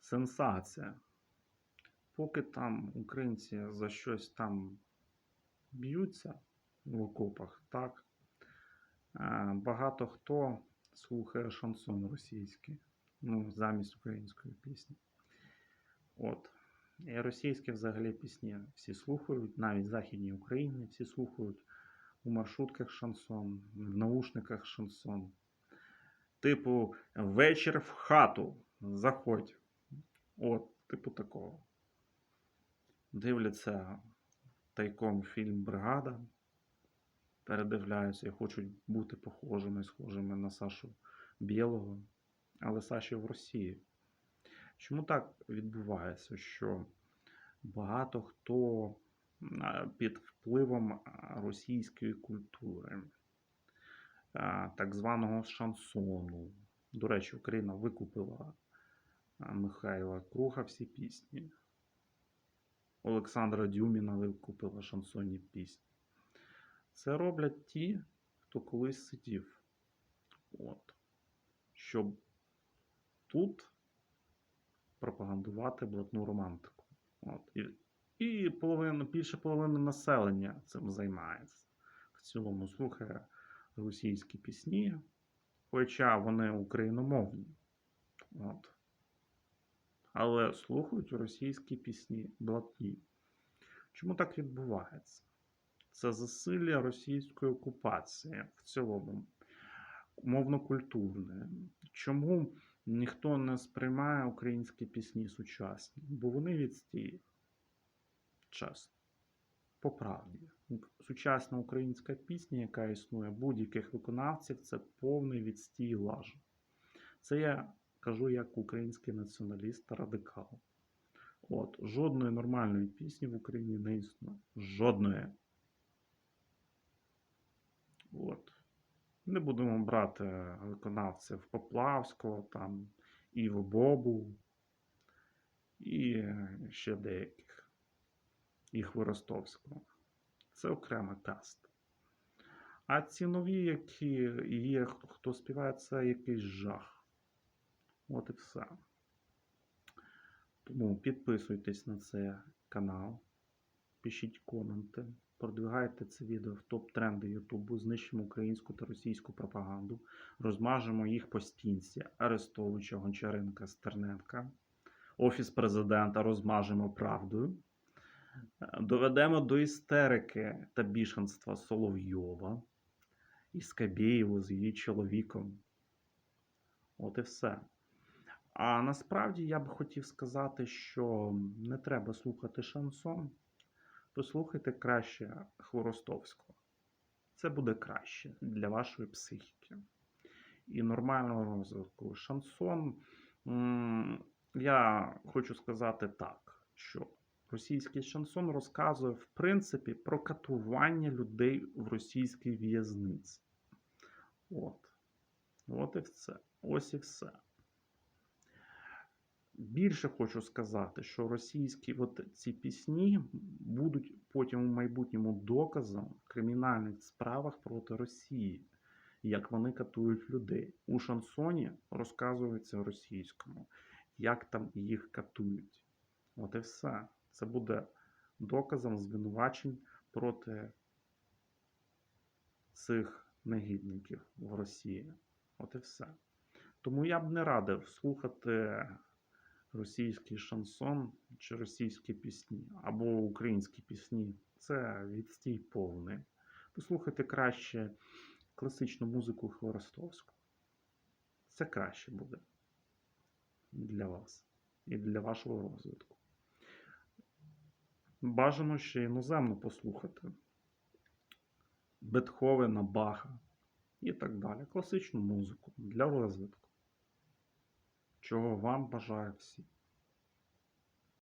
сенсація. Поки там українці за щось там б'ються в окопах, так, е, багато хто слухає шансон російський, ну, замість української пісні. От. І російські взагалі пісні всі слухають, навіть в Західній Україні всі слухають у маршрутках шансон, в наушниках шансон. Типу, вечір в хату. Заходь. От, типу такого. Дивляться тайком фільм Бригада. Передивляються і хочуть бути похожими, схожими на Сашу Білого. Але Саші в Росії. Чому так відбувається, що багато хто під впливом російської культури, так званого шансону. До речі, Україна викупила Михайла Круга всі пісні. Олександра Дюміна викупила шансонні пісні. Це роблять ті, хто колись сидів. От. Щоб тут пропагандувати блатну романтику. От. І, і половина, більше половини населення цим займається. В цілому слухає російські пісні, хоча вони україномовні. От. Але слухають російські пісні блатні. Чому так відбувається? Це засилля російської окупації в цілому, мовно-культурне. Чому ніхто не сприймає українські пісні сучасні? Бо вони відстій. Чесно. По правді. Сучасна українська пісня, яка існує будь-яких виконавців, це повний відстій лажу. Це я кажу як український націоналіст та радикал. От, жодної нормальної пісні в Україні не існує. Жодної. От. Не будемо брати виконавців Поплавського, там, Іву Бобу і ще деяких. І Хворостовського. Це окрема каста. А ці нові, які є, хто співає, це якийсь жах. От і все. Тому підписуйтесь на цей канал, пишіть коменти, продвигайте це відео в топ-тренди Ютубу, знищимо українську та російську пропаганду, розмажемо їх по стінці Арестовича, Гончаренка, Стерненка, Офіс президента розмажемо правдою. Доведемо до істерики та бішенства Соловйова і Скабєєву з її чоловіком. От і все. А насправді я б хотів сказати, що не треба слухати шансон. Послухайте краще Хворостовського. Це буде краще для вашої психіки і нормального розвитку. Шансон, я хочу сказати так, що російський шансон розказує, в принципі, про катування людей в російській в'язниці. От. От і все. Ось і все. Більше хочу сказати, що російські от ці пісні будуть потім у майбутньому доказом в кримінальних справах проти Росії, як вони катують людей. У шансоні розказується російському, як там їх катують. От і все. Це буде доказом звинувачень проти цих негідників в Росії. От і все. Тому я б не радив слухати російський шансон чи російські пісні або українські пісні. Це відстій повний. Послухайте краще класичну музику Хворостовську. Це краще буде для вас і для вашого розвитку. Бажано ще іноземно послухати. Бетховена, Баха і так далі. Класичну музику для розвитку. Чого вам бажаю всі.